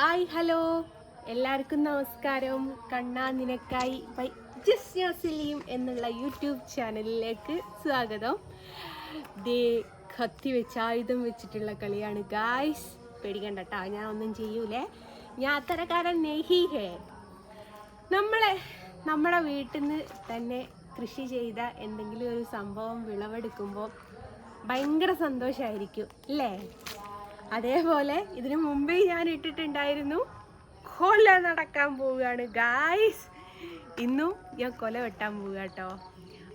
Hi hello. എല്ലാവർക്കും നമസ്കാരം. കണ്ണാ നിനക്കായി ബൈ ജസ്യ സലീം എന്നുള്ള യൂട്യൂബ് ചാനലിലേക്ക് സ്വാഗതം. ദേ കത്തി വെച്ച് ആയുധം വെച്ചിട്ടുള്ള കളിയാണ് ഗായ്സ് പേടിക്കണ്ട കേട്ടോ ഞാൻ ഒന്നും ചെയ്യൂലേ. ഞാൻ അത്തരക്കാരൻ നെഹി ഹേ നമ്മളെ നമ്മുടെ വീട്ടിൽ നിന്ന് തന്നെ കൃഷി ചെയ്ത എന്തെങ്കിലും ഒരു സംഭവം വിളവെടുക്കുമ്പോൾ ഭയങ്കര സന്തോഷമായിരിക്കും അല്ലേ? അതേപോലെ ഇതിനു മുമ്പേ ഞാൻ ഇട്ടിട്ടുണ്ടായിരുന്നു കൊല നടക്കാൻ പോവുകയാണ് ഗായ്സ് ഇന്നും ഞാൻ കൊല വെട്ടാൻ പോവുക കേട്ടോ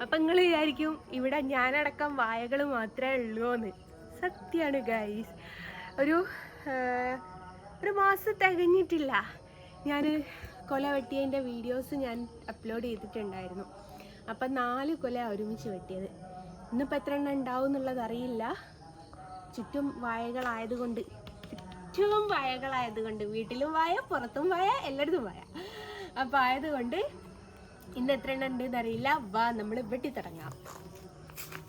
അപ്പം നിങ്ങൾ വിചാരിക്കും ഇവിടെ ഞാനടക്കം വായകൾ മാത്രമേ ഉള്ളൂ എന്ന് സത്യമാണ് ഗായ്സ് ഒരു ഒരു മാസം തികഞ്ഞിട്ടില്ല. ഞാൻ കൊല വെട്ടിയതിന്റെ വീഡിയോസ് ഞാൻ അപ്ലോഡ് ചെയ്തിട്ടുണ്ടായിരുന്നു. അപ്പം നാല് കൊല ഒരുമിച്ച് വെട്ടിയത്. ഇന്നിപ്പോൾ എത്ര എണ്ണം ഉണ്ടാവും എന്നുള്ളത് അറിയില്ല. ചുറ്റും വായകളായതുകൊണ്ട് ചുറ്റും വായകളായതുകൊണ്ട് വീട്ടിലും വായ പുറത്തും വായ എല്ലായിടത്തും വായ. അപ്പം ആയതുകൊണ്ട് ഇന്ന് എത്ര എണ്ണം ഉണ്ട് അറിയില്ല വാ നമ്മൾ വെട്ടി തുടങ്ങാം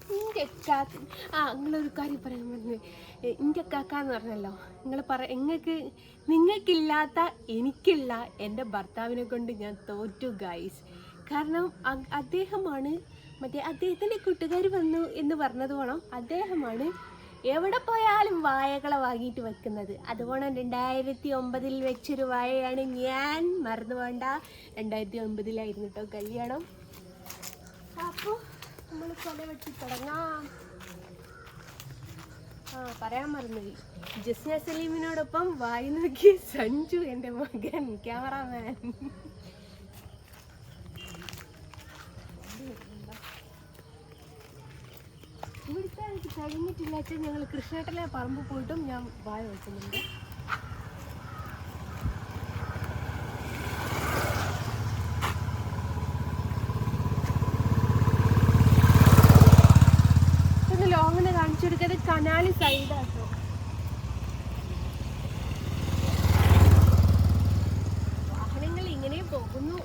ഒരു ആ നിങ്ങളൊരു കാര്യം പറയാൻ പറഞ്ഞു എന്ന് പറഞ്ഞല്ലോ. നിങ്ങൾ പറ നിങ്ങൾക്ക് നിങ്ങൾക്കില്ലാത്ത എനിക്കില്ല എന്റെ ഭർത്താവിനെ കൊണ്ട് ഞാൻ തോറ്റു ഗൈസ് കാരണം അദ്ദേഹമാണ് മറ്റേ അദ്ദേഹത്തിന്റെ കൂട്ടുകാർ വന്നു എന്ന് പറഞ്ഞത് വേണം അദ്ദേഹമാണ് എവിടെ പോയാലും വായകളെ വാങ്ങിയിട്ട് വെക്കുന്നത്? അതുപോലെ രണ്ടായിരത്തി ഒമ്പതിൽ വെച്ചൊരു വായയാണ് ഞാൻ. മറന്നു വേണ്ട രണ്ടായിരത്തി ഒമ്പതിലായിരുന്നു കേട്ടോ കല്യാണം. അപ്പോൾ നമ്മൾ കൊല വെട്ടി തുടങ്ങാം. ആ പറയാൻ മറന്നുപോയി. ജസ്ന സലീമിനോടൊപ്പം വായി നോക്കി സഞ്ജു എന്റെ മകൻ ക്യാമറാമാൻ. എനിക്ക് കഴിഞ്ഞിട്ടില്ല വെച്ചാൽ ഞങ്ങൾ കൃഷ്ണേട്ടലെ പറമ്പ് പോയിട്ടും ഞാൻ വായ വെക്കുന്നുണ്ട്. വാഹനങ്ങൾ ഇങ്ങനെ പോകുന്നു.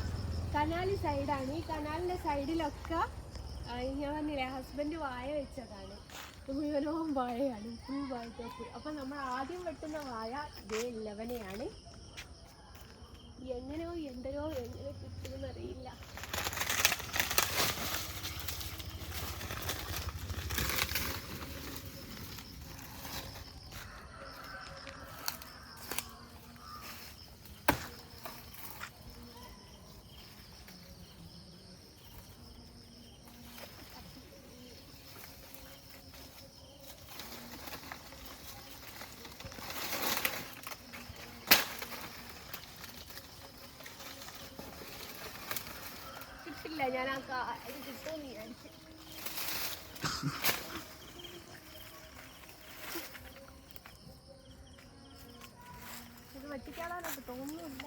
കനാലി സൈഡാണ് ഈ കനാലിന്റെ സൈഡിലൊക്കെ ഞാൻ പറഞ്ഞില്ലേ ഹസ്ബൻഡ് വായ വെച്ചതാണ്. മുഴുവനവും വാഴയാണ് ഫുൾ വാഴത്തോപ്പ് അപ്പൊ നമ്മൾ ആദ്യം വെട്ടുന്ന വാഴ ഇതേ ഇലവനെയാണ്. എങ്ങനെയോ എന്തരോ എങ്ങനെ കിട്ടുമെന്ന് അറിയില്ല ഞാൻ ആ കാ- ഇത് കിട്ടുമെന്ന് വിചാരിച്ചു. ഇത് വെട്ടിക്കാളാനൊക്കെ തോന്നുന്നില്ല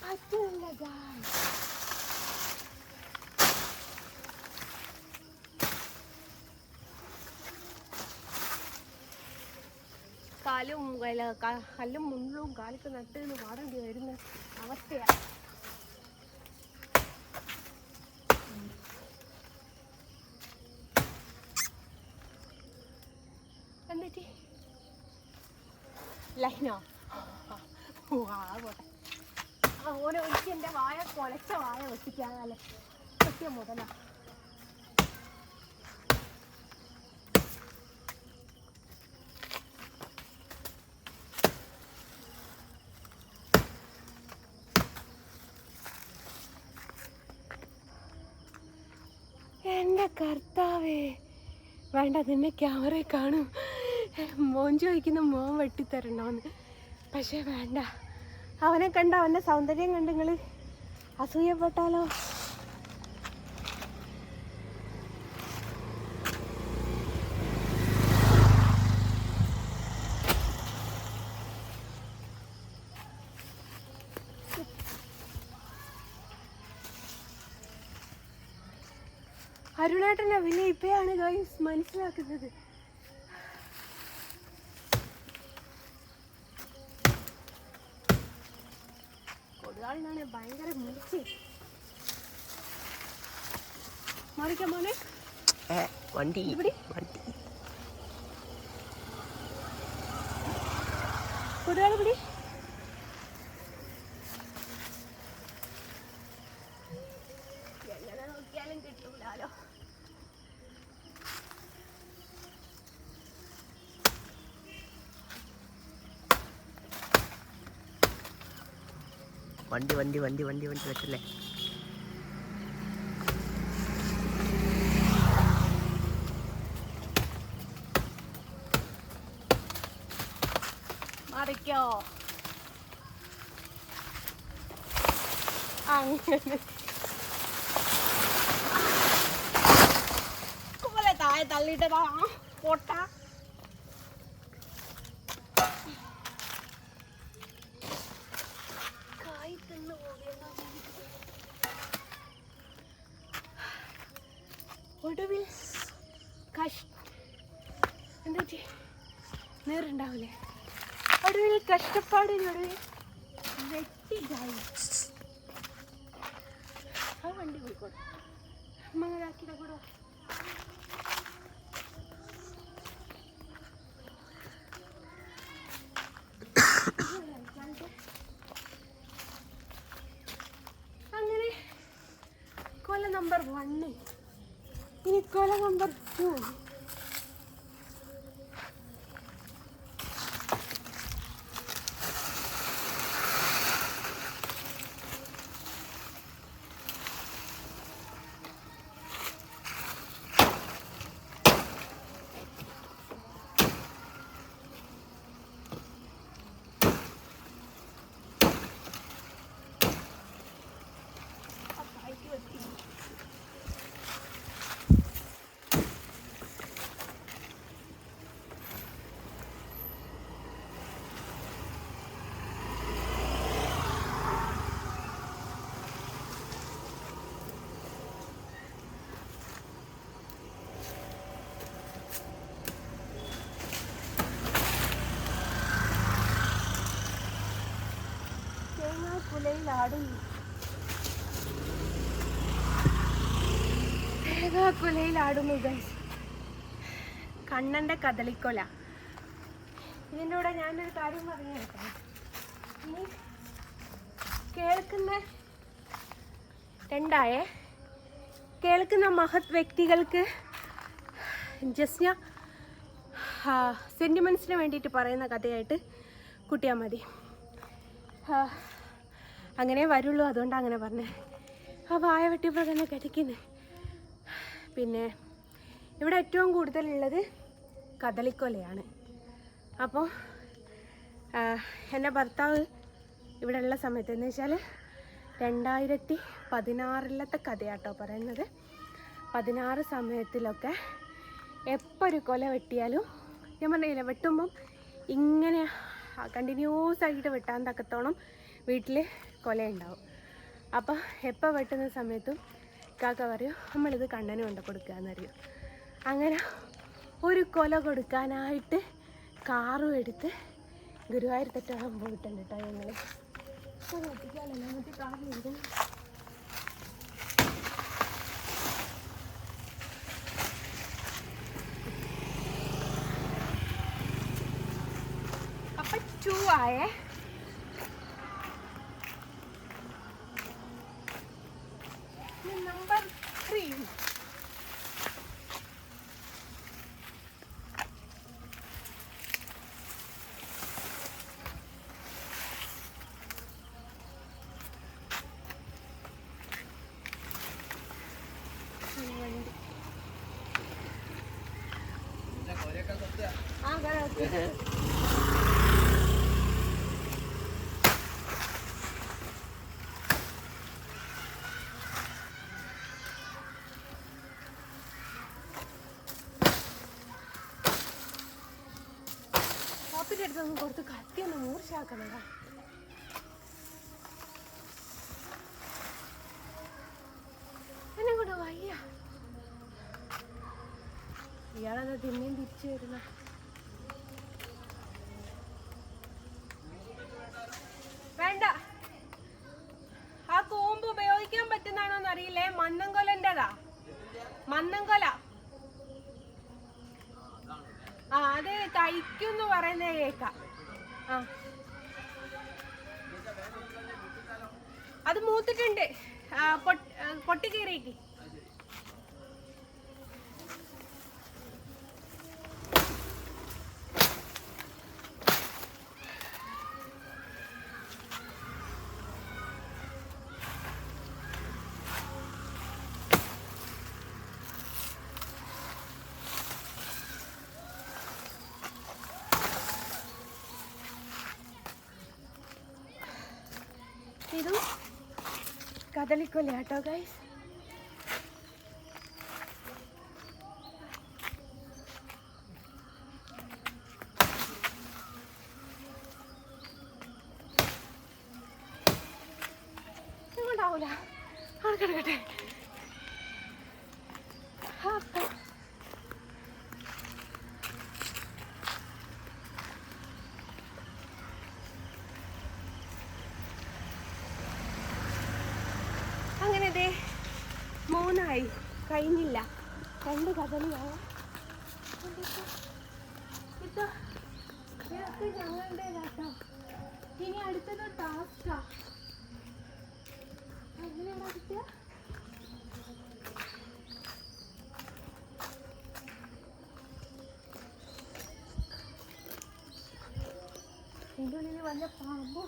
പറ്റില്ല ഗായ്സ് കാലും കല്ലും മുള്ളും കാലത്ത് നട്ട് നിന്ന് പാടേണ്ടി വരുന്ന അവസ്ഥയാണ് എന്നിട്ട് ലൈനോ ഓനെ ഒരിക്കൽ എന്റെ വായ കൊലച്ച വായ വെച്ചിട്ടാണല്ലേ കൃത്യം മുതലാ. എന്റെ കർത്താവേ. വേണ്ട നിന്നെ ക്യാമറയിൽ കാണും. മോൻ ചോദിക്കുന്ന മോൻ വെട്ടിത്തരണോന്ന്. പക്ഷേ വേണ്ട. അവനെ കണ്ട അവന്റെ സൗന്ദര്യം കണ്ട് അസൂയപ്പെട്ടാലോ? അരുണേട്ടന്റെ വില ഇപ്പോഴാണ് ഗൈസ് മനസ്സിലാക്കുന്നത്. ഇയാളിനാണ് ഭയങ്കര മൂർച്ച. മാറിക്കാം മോനെ. വണ്ടി ഇവിടെ? വണ്ടി. കൂട്ടുകാരെ പിടി വണ്ടി വണ്ടി വണ്ടി വണ്ടി വണ്ടി വെച്ചല്ലേ? മറിക്കോ? അങ്ങനെ താഴെ തള്ളിട്ടതാ പൊട്ട കായ് തിന്നു പോകേണ്ട ഒടുവിൽ കഷ് എന്താ നേരുണ്ടാവില്ലേ ഒടുവിൽ കഷ്ടപ്പാടിനൊടുവിൽ വെട്ടിതായി ആ വണ്ടി പോയിക്കോട്ടെ. ആക്കിയിട്ടാ കൂടെ. അങ്ങനെ കൊല നമ്പർ വണ്ണ് ഇനി കൊല നമ്പർ ടു. തേങ്ങാക്കുലയിലാടുന്നു തേങ്ങാക്കുലയിലാടുന്നു ഗൈസ് കദളിക്കൊല. ഇതിന്റെ കൂടെ ഞാനൊരു കാര്യം പറഞ്ഞു ഈ കേൾക്കുന്ന രണ്ടായേ കേൾക്കുന്ന മഹത് വ്യക്തികൾക്ക് ജസ്ന സെന്റിമെൻസിന് വേണ്ടിയിട്ട് പറയുന്ന കഥയായിട്ട് കുട്ടിയാൽ മതി. അങ്ങനെ വരുള്ളൂ അതുകൊണ്ടാണ് അങ്ങനെ പറഞ്ഞേ. ആ വായ വെട്ടിയപ്പോൾ തന്നെ കിടക്കുന്നത് പിന്നെ ഇവിടെ ഏറ്റവും കൂടുതലുള്ളത് കദളിക്കൊലയാണ്. അപ്പോൾ എന്റെ ഭർത്താവ് ഇവിടെ ഉള്ള സമയത്ത് എന്ന് വെച്ചാൽ രണ്ടായിരത്തി പതിനാറിലത്തെ കഥയാട്ടോ പറയുന്നത്. പതിനാറ് സമയത്തിലൊക്കെ എപ്പോൾ ഒരു കൊല വെട്ടിയാലും ഞാൻ പറഞ്ഞില്ല വെട്ടുമ്പം ഇങ്ങനെ കണ്ടിന്യൂസ് ആയിട്ട് വെട്ടാൻ തക്കത്തോളം വീട്ടിൽ കൊലയുണ്ടാവും. അപ്പോൾ എപ്പോൾ വെട്ടുന്ന സമയത്തും കാക്ക പറയും നമ്മളിത് കണ്ണന് കൊണ്ട് കൊടുക്കുക എന്നറിയും അങ്ങനെ ഒരു കൊല കൊടുക്കാനായിട്ട് കാറും എടുത്ത് ഗുരുവായൂർ തെറ്റാൻ പോയിട്ടുണ്ട് കേട്ടോ ഞങ്ങൾ ായേ ആയേ നമ്പർ ത്രീ അടുത്തൊന്നും കൊടുത്ത് കത്തി ഒന്ന് എന്നെ കൂടെ വയ്യ. ഇയാളത് പിന്നെയും തിരിച്ചു വരുന്ന വേണ്ട മന്നംകൊലന്റെതാ മന്നംകൊല ആ അത് കഴിക്കുന്ന് പറയുന്നത് കേക്കാം. ആ. അത് മൂത്തിട്ടുണ്ട്. പൊട്ടിക്കേറിയേക്ക് പൊട്ടിക്കീറിയിട്ട് ഇതും കദളിക്കൊല കേട്ടോ ഗൈസ് ഉണ്ടാവൂല അവിടെ കിടക്കട്ടെ അപ്പൊ അങ്ങനെ ദേ മൂന്നായി. കഴിഞ്ഞില്ല. രണ്ട് കഥലിയാണ് ഇതോ ഇതൊക്കെ ഇനി അടുത്തത് ടാസ്കാ ഉള്ളിൽ വല്ല പാമ്പോ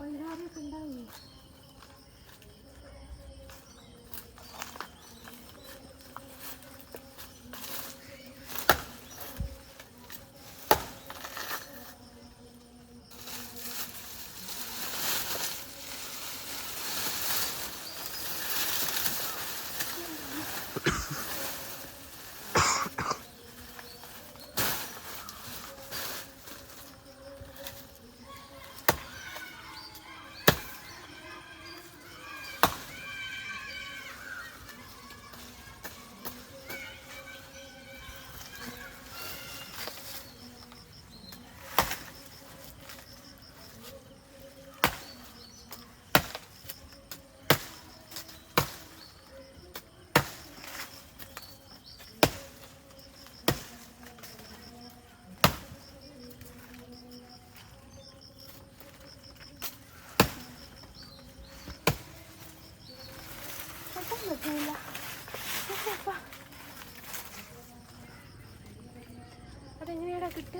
വല്ലാതെ ഉണ്ടാവില്ലേ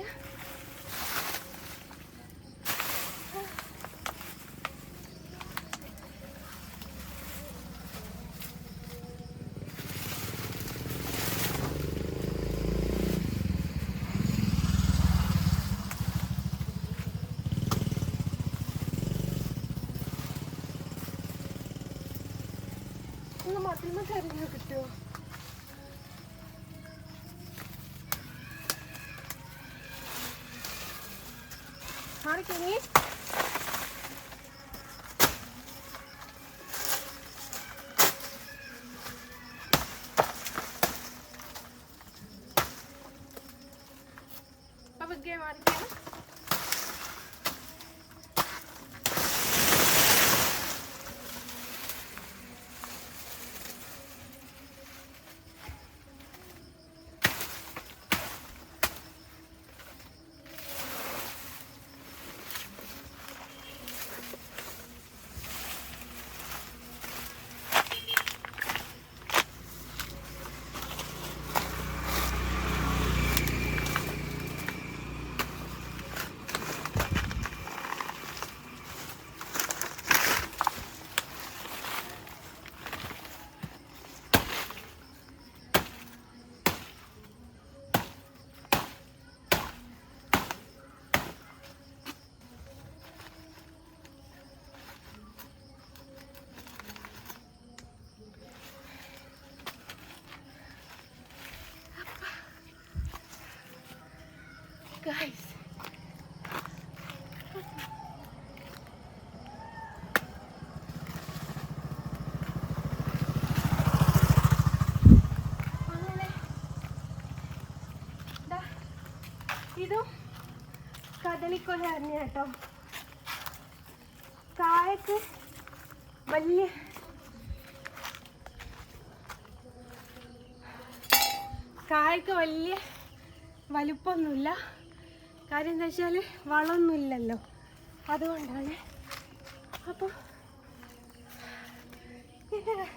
അതെങ്ങനെയാടാ കിട്ടുക ഒന്ന് മതിമ കറിഞ്ഞു കിട്ടുമോ ਬੱਗੇ ਮਾਰ ਕੇ ਨਾ। ഇതും കദളിക്കൊല അറിഞ്ഞ കേട്ടോ. കായക്ക് വലിയ കായക്ക് വലിയ വലുപ്പമൊന്നുമില്ല. കാര്യം എന്താ വെച്ചാൽ വളമൊന്നുമില്ലല്ലോ. അതുകൊണ്ടാണ്. അപ്പോൾ ഇതിന്റെ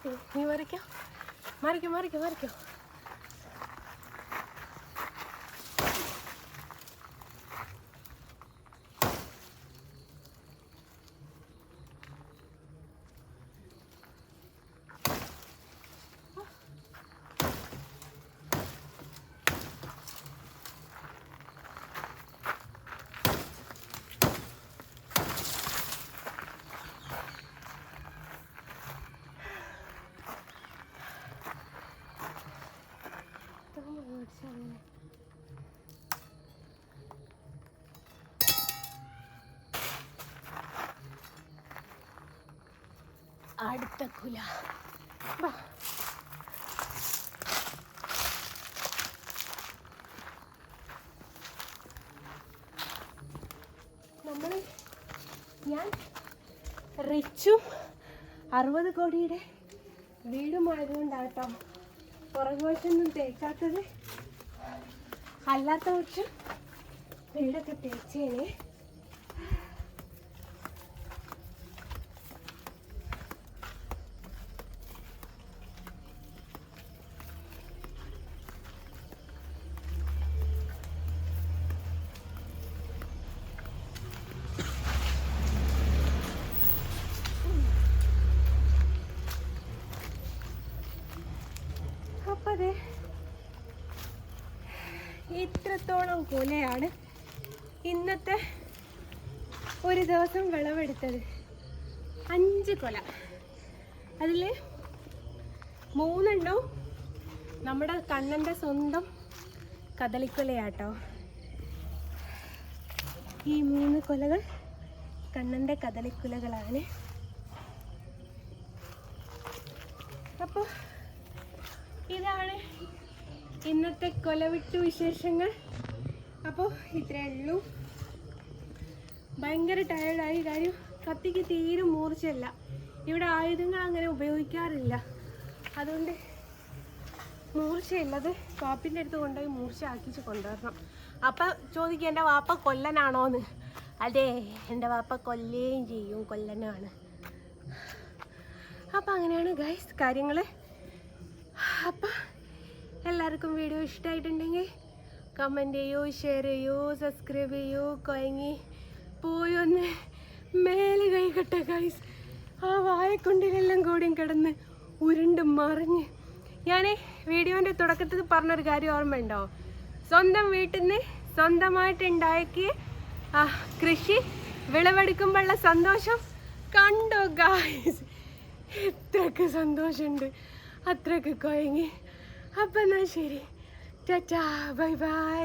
ആരൊക്കെ? നീ മറിക്കോ മറിക്കോ മറിക്കോ മറിക്കോ അടുത്ത കുല. നമ്മൾ ഞാൻ റിച്ചും അറുപത് കോടിയുടെ വീടുമായതുകൊണ്ടാട്ടോ പുറകുവശൊന്നും തേക്കാത്തത്. അല്ലാത്ത പക്ഷം വീടൊക്കെ തേച്ചേനെ. ഇത്രത്തോളം കൊലയാണ് ഇന്നത്തെ ഒരു ദിവസം വിളവെടുത്തത്? അഞ്ച് കൊല. അതിൽ മൂന്നെണ്ണം നമ്മുടെ കണ്ണന്റെ സ്വന്തം കദളിക്കൊലയാട്ടോ. ഈ മൂന്ന് കൊലകൾ കണ്ണന്റെ കദളിക്കുലകളാണ്. അപ്പോൾ ഇതാണ് ഇന്നത്തെ കൊലവിട്ടു വിശേഷങ്ങൾ. അപ്പോൾ ഇത്രയേ ഉള്ളൂ. ഭയങ്കര ടയേർഡായി കാര്യം കത്തിക്ക് തീരെ മൂർച്ചയല്ല. ഇവിടെ ആയുധങ്ങൾ അങ്ങനെ ഉപയോഗിക്കാറില്ല. അതുകൊണ്ട് മൂർച്ചയുള്ളത് വാപ്പിന്റെ അടുത്ത് കൊണ്ടുപോയി മൂർച്ച ആക്കിച്ച് കൊണ്ടുവരണം. അപ്പം ചോദിക്കുക എന്റെ വാപ്പ കൊല്ലനാണോന്ന്? അതെ എന്റെ വാപ്പ കൊല്ലുകയും ചെയ്യും. കൊല്ലനാണ്. അപ്പം അങ്ങനെയാണ് ഗൈസ് കാര്യങ്ങൾ അപ്പം എല്ലാവർക്കും വീഡിയോ ഇഷ്ടമായിട്ടുണ്ടെങ്കിൽ കമന്റ് ചെയ്യൂ ഷെയർ ചെയ്യൂ സബ്സ്ക്രൈബ് ചെയ്യൂ കൊയങ്ങി പോയി ഒന്ന് മേലെ കൈകട്ടെ ഗൈസ് ആ വായക്കുണ്ടിലെല്ലാം കൂടിയും കിടന്ന് ഉരുണ്ട് മറിഞ്ഞ്. ഞാൻ വീഡിയോന്റെ തുടക്കത്തിൽ പറഞ്ഞൊരു കാര്യം ഓർമ്മയുണ്ടോ? സ്വന്തം വീട്ടിൽ നിന്ന് ആ കൃഷി വിളവെടുക്കുമ്പോഴുള്ള സന്തോഷം കണ്ടോ ഗായ്സ് എത്രയൊക്കെ സന്തോഷമുണ്ട്. അത്രയ്ക്ക് കൊയങ്ങി. അപ്പം എന്നാൽ ശരി. Tata bye bye